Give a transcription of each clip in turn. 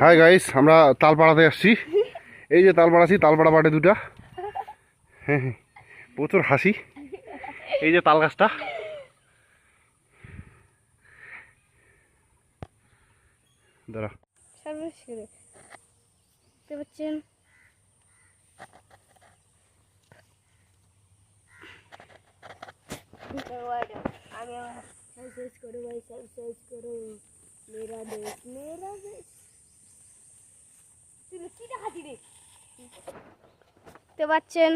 Hi guys আমরা তালপাড়াতে আসছি। এই যে তালপাড়া আছি তালপাড়া বাটে দুটা। হ্যাঁ হ্যাঁ প্রচুর হাসি। এই যে তাল গাছটা। দাঁড়া। পাচ্ছেন। আমি করো ভাই করো মেরা দেশ মেরা দেশ তুই কি দেখাচ্ছি রে দেখতে পাচ্ছেন?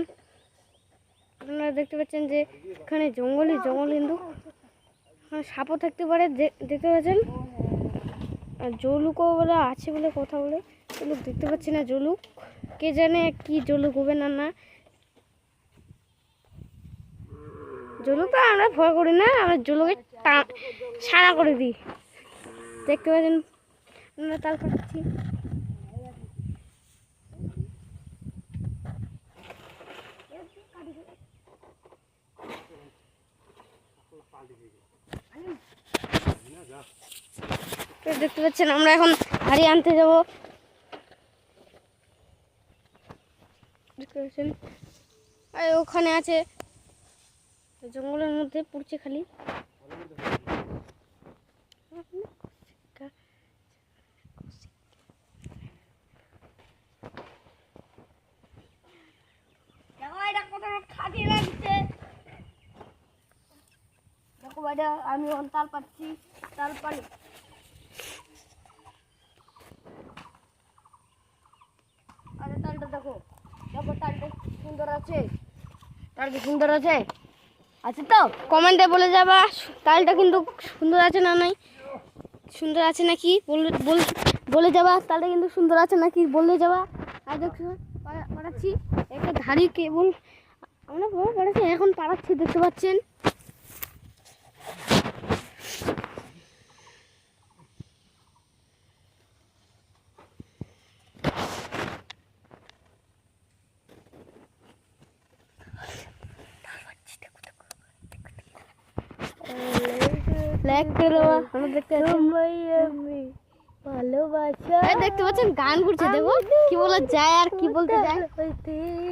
আপনারা দেখতে পাচ্ছেন যে এখানে জঙ্গলই জঙ্গল কিন্তু। এখানে সাপও থাকতে পারে দে- দেখতে পাচ্ছেন? আর জলুকও বলে আছে বলে কথা বলে। কিন্তু দেখতে পাচ্ছি না জলুক। কে জানে কি জলুক হবে না না। জলুক তো আমরা ভয় করি না আমরা জলুকে টা- সারা করে দিই। দেখতে পাচ্ছেন? আমরা তাল তো দেখতে পাচ্ছেন, আমরা এখন হাড়ি আনতে যাব। দেখতে পাচ্ছেন? ওখানে আছে। জঙ্গলের মধ্যে পড়ছে খালি দেখো এটা কত খাটি লাগছে। দেখো এটা আমি তাল পাচ্ছি তাল পানি আরে তালটা দেখো দেখো তালটা সুন্দর আছে। তালটা সুন্দর আছে? আছে তো? কমেন্টে বলে যাবা, তালটা কিন্তু সুন্দর আছে না নাই? সুন্দর আছে নাকি? বলে, বল- যাবা, তালটা কিন্তু সুন্দর আছে নাকি? বলে যাবা। আর দেখছ পাড়া- পাড়াচ্ছি। একটা ধাড়ি কেবল আমরা বড় পাড়াচ্ছি এখন পাড়াচ্ছি দেখতে পাচ্ছেন? দেখতে পাচ্ছেন গান করছে দেখো। কি বলা যায় আর কি বলতে যায়?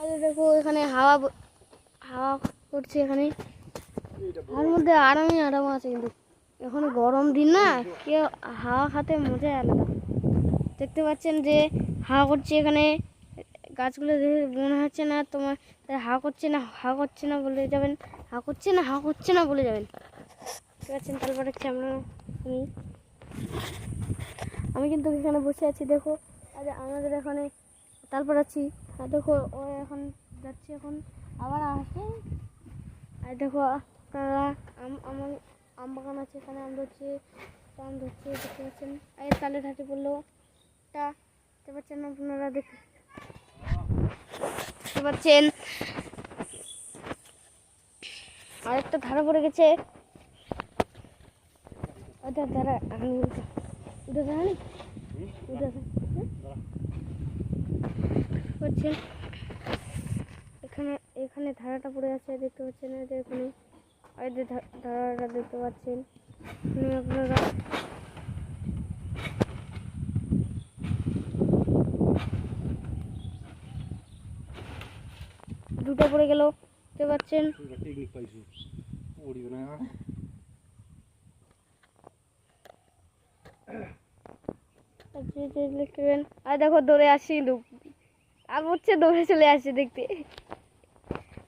আরে দেখো, এখানে হাওয়া হাওয়া করছে এখানে। হাওয়ার মধ্যে আরামই আরাম আছে কিন্তু। এখন গরম দিন না, কেউ হাওয়া খাতে মজাই আলাদা। দেখতে পাচ্ছেন যে হাওয়া করছে এখানে। গাছগুলো দেখে মনে হচ্ছে না তোমার হাওয়া করছে না, হাওয়া করছে না বলে যাবেন। হাওয়া করছে না, হাওয়া করছে না বলে যাবেন। দেখতে পাচ্ছেন পাঠাচ্ছি আমরা, আমি। আমি কিন্তু এখানে বসে আছি, দেখো। আর আমাদের এখানে, তারপর আর দেখো, ও এখন যাচ্ছে এখন, আবার আসে। আর দেখো, আপনারা, আম আমার আম বাগান আছে এখানে, আম ধরছে আম ধরছে, দেখতে পাচ্ছেন। আর তালে ধাতে পড়ল তা দেখতে পাচ্ছেন আপনারা দেখতে দেখতে পাচ্ছেন। আরেকটা ধারা পড়ে গেছে। ওটা ধারা আমি নেই ওটা পাচ্ছেন এখানে এখানে ধারাটা পড়ে আছে দেখতে পাচ্ছেন যে এখানে। ধারাটা দেখতে পাচ্ছেন। আপনারা দুটো পড়ে গেল, দেখতে পাচ্ছেন। লিখবেন আর দেখো দৌড়ে আসি আর হচ্ছে দৌড়ে চলে আসে দেখতে।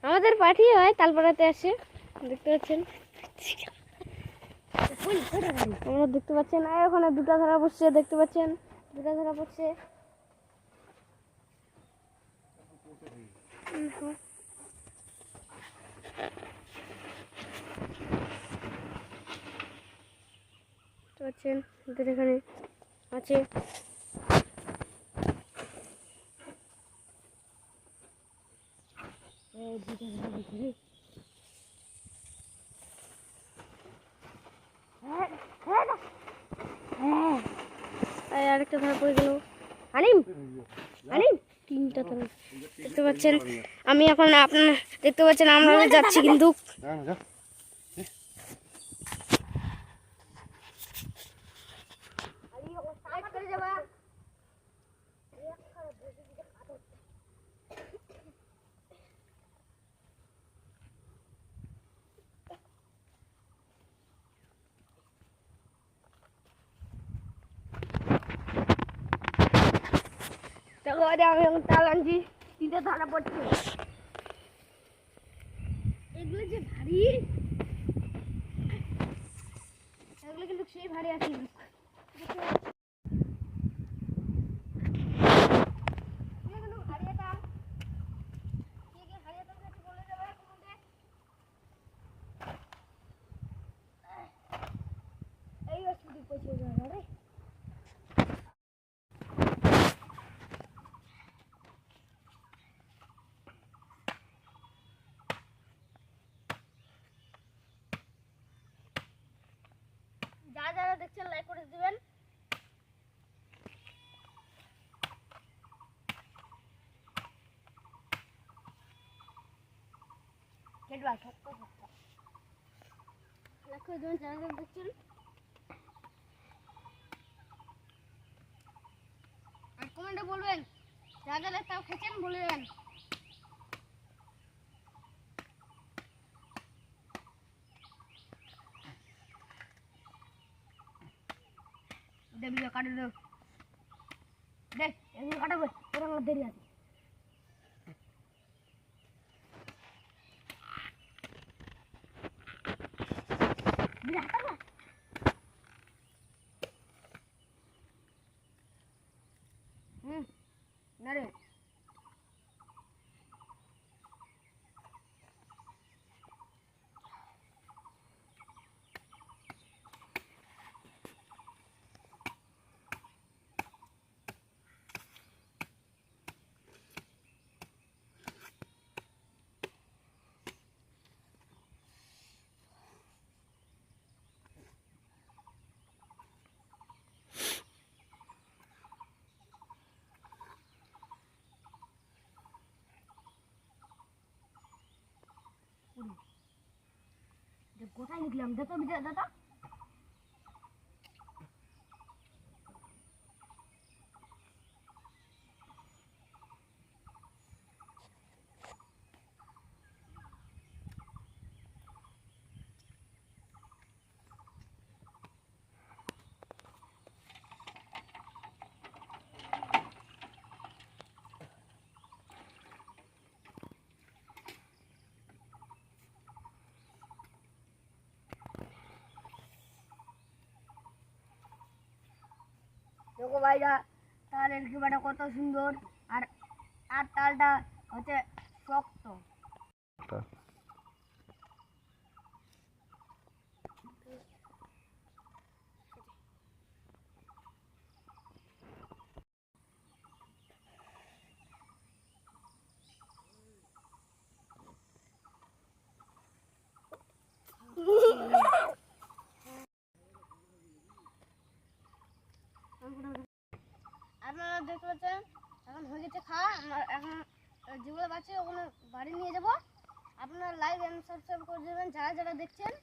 আমাদের পাঠি হয়, তালপাড়াতে আসে। দেখতে পাচ্ছেন? আমরা দেখতে পাচ্ছেন, আর ওখানে দুটা ধারা পড়ছে, দেখতে পাচ্ছেন? দুটা ধারা পড়ছে। পাচ্ছেন? এখানে আছে এই আরেকটা ধরা পড়ে গেল আনিম আনিম তিনটা ধরা দেখতে পাচ্ছেন আমি এখন আপনার দেখতে পাচ্ছেন আমরা যাচ্ছি কিন্তু যা না, যা দেখো আমি এখন তিনটে ধরা পড়ছে। এগুলো যে ভারী এগুলো কিন্তু সেই ভারী আছে। যারা দেখছেন লাইক করে দিবেন। লাইক করে দেবেন যারা যারা দেখছেন। আর কমেন্টে বলবেন যারা তাও খেয়েছেন বলে দেবেন। இந்த வீடியோ காட்டு டேய் எங்க கடவு இறங்க தெரியாது இது அட்டமா কোথায় লিখলাম? বিদ্যা দাদা? ভাইরা তালের খেবাটা কত সুন্দর। আর আর তালটা হচ্ছে শক্ত তা। আপনারা দেখতে পাচ্ছেন এখন হয়ে গেছে খাওয়া আমরা এখন যেগুলো বাচ্চা ওগুলো বাড়ি নিয়ে যাব। আপনারা লাইক অ্যান্ড সাবস্ক্রাইব করে দেবেন, যারা যারা দেখছেন।